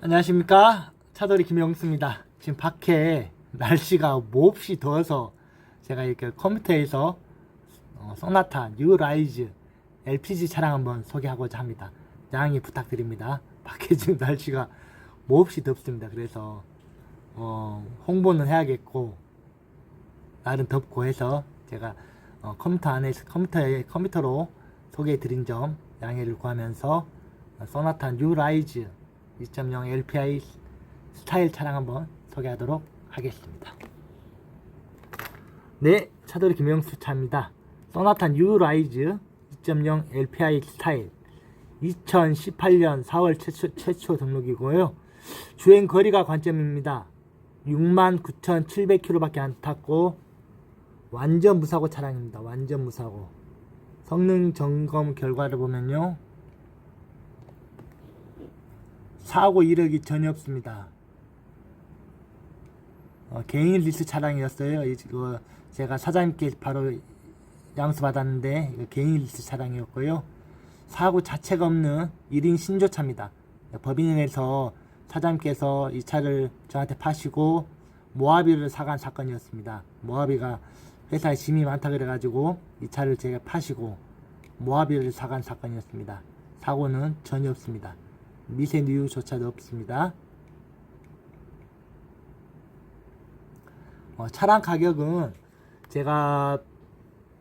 안녕하십니까? 차돌이 김영수입니다. 지금 밖에 날씨가 몹시 더워서 제가 이렇게 컴퓨터에서 어, 소나타 뉴 라이즈 LPG 차량 한번 소개하고자 합니다. 양해 부탁드립니다. 밖에 지금 날씨가 몹시 덥습니다. 그래서 어, 홍보는 해야겠고 날은 덥고 해서 제가 어, 컴퓨터 안에서 컴퓨터에 컴퓨터로 소개해 드린 점 양해를 구하면서 어, 소나타 뉴 라이즈 2.0 LPI 스타일 차량 한번 소개하도록 하겠습니다. 네, 차돌이 김영수 차입니다. 소나타 뉴 라이즈 2.0 LPI 스타일 2018년 4월 최초, 최초 등록이고요. 주행 거리가 관점입니다. 69,700km밖에 안 탔고 완전 무사고 차량입니다. 완전 무사고. 성능 점검 결과를 보면요. 사고 이력이 전혀 없습니다. 어, 개인 리스 차량이었어요. 이거 제가 사장님께 바로 양수 받았는데 개인 리스 차량이었고요. 사고 자체가 없는 1인 신조차입니다. 법인에서 사장님께서 이 차를 저한테 파시고 모하비를 사간 사건이었습니다. 모하비가 회사에 짐이 많다 그래가지고 이 차를 제가 파시고 모하비를 사간 사건이었습니다. 사고는 전혀 없습니다. 미세누유조차도 없습니다. 어, 차량 가격은 제가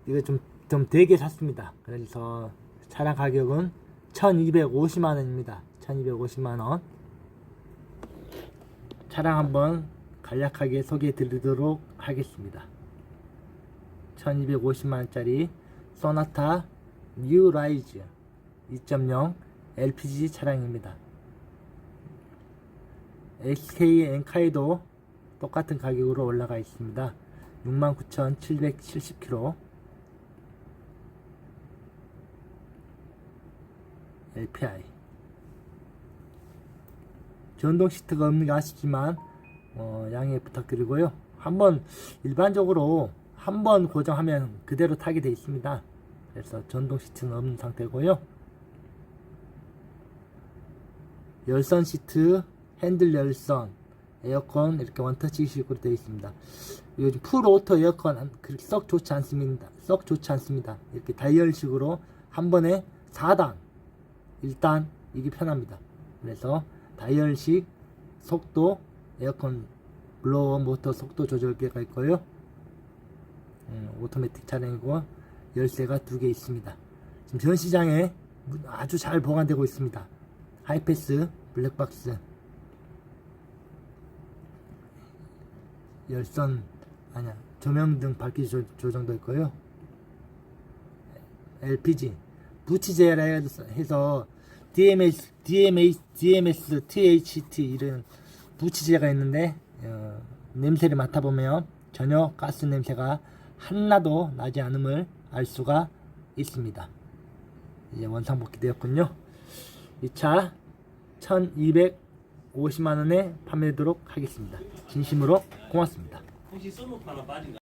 이거 좀, 좀 되게 샀습니다. 그래서 차량 가격은 1250만원입니다. 1250만원. 차량 한번 간략하게 소개해 드리도록 하겠습니다. 1250만원짜리 소나타 뉴 라이즈 2.0 LPG 차량입니다. SK 엔카이도 똑같은 가격으로 올라가 있습니다. 69,770km LPI 전동 시트가 없는 게 아쉽지만 어, 양해 부탁드리고요. 한번 일반적으로 한번 고정하면 그대로 타게 되어 있습니다. 그래서 전동 시트는 없는 상태고요. 열선 시트, 핸들 열선, 에어컨 이렇게 원터치식으로 되어 있습니다. 요즘 풀 오토 에어컨 안- 그렇게 썩 좋지 않습니다. 썩 좋지 않습니다. 이렇게 다이얼식으로 한 번에 4단 일단 이게 편합니다. 그래서 다이얼식 속도 에어컨 블로어 모터 속도 조절기가 있고요. 음, 오토매틱 차량이고 열쇠가 두 개 있습니다. 지금 전 시장에 아주 잘 보관되고 있습니다. 하이패스, 블랙박스, 열선 아니야 조명등 밝기 조, 조정도 있고요. LPG 부치제라 해서 DMS, DMS, DMS, THT 이런 부치제가 있는데 어, 냄새를 맡아보면 전혀 가스 냄새가 하나도 나지 않음을 알 수가 있습니다. 이제 원상복귀 되었군요. 이 차 1250만원에 판매되도록 하겠습니다. 진심으로 고맙습니다. 혹시 썬루프 하나 빠진 거